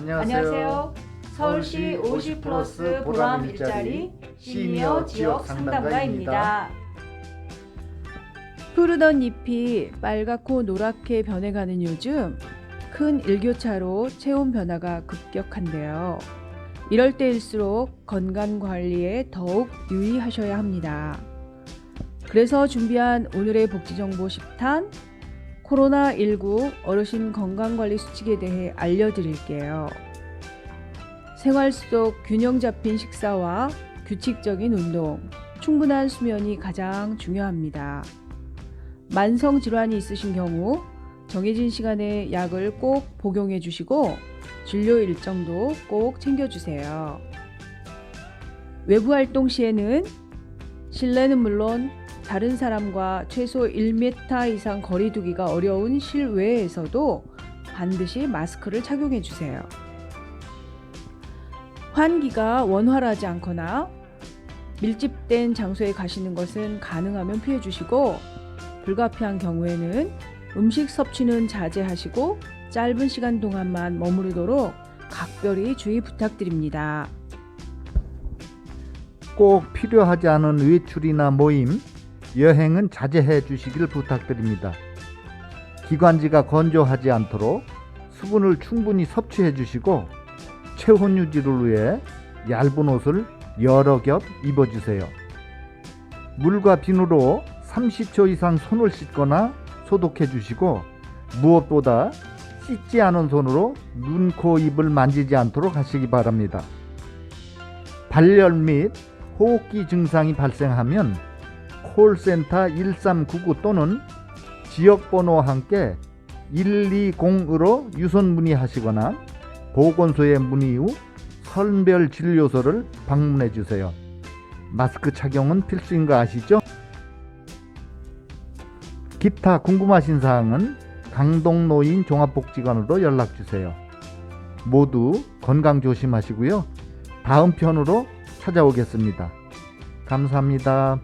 안녕하세요. 서울시 50 플러스 보람 일자리 시니어 지역 상담가입니다. 푸르던 잎이 빨갛고 노랗게 변해가는 요즘 큰 일교차로 체온 변화가 급격한데요. 이럴 때일수록 건강 관리에 더욱 유의하셔야 합니다. 그래서 준비한 오늘의 복지 정보 10탄 코로나19 어르신 건강관리 수칙에 대해 알려드릴게요. 생활 속 균형 잡힌 식사와 규칙적인 운동, 충분한 수면이 가장 중요합니다. 만성 질환이 있으신 경우 정해진 시간에 약을 꼭 복용해 주시고 진료 일정도 꼭 챙겨 주세요. 외부 활동 시에는 실내는 물론 다른 사람과 최소 1m 이상 거리 두기가 어려운 실외에서도 반드시 마스크를 착용해 주세요. 환기가 원활하지 않거나 밀집된 장소에 가시는 것은 가능하면 피해 주시고 불가피한 경우에는 음식 섭취는 자제하시고 짧은 시간 동안만 머무르도록 각별히 주의 부탁드립니다. 꼭 필요하지 않은 외출이나 모임, 여행은 자제해 주시길 부탁드립니다. 기관지가 건조하지 않도록 수분을 충분히 섭취해 주시고 체온 유지를 위해 얇은 옷을 여러 겹 입어 주세요. 물과 비누로 30초 이상 손을 씻거나 소독해 주시고 무엇보다 씻지 않은 손으로 눈, 코, 입을 만지지 않도록 하시기 바랍니다. 발열 및 호흡기 증상이 발생하면 콜센터 1399 또는 지역번호와 함께 120으로 유선 문의하시거나 보건소에 문의 후 선별 진료소를 방문해 주세요. 마스크 착용은 필수인 거 아시죠? 기타 궁금하신 사항은 강동노인 종합복지관으로 연락 주세요. 모두 건강 조심하시고요. 다음 편으로 찾아오겠습니다. 감사합니다.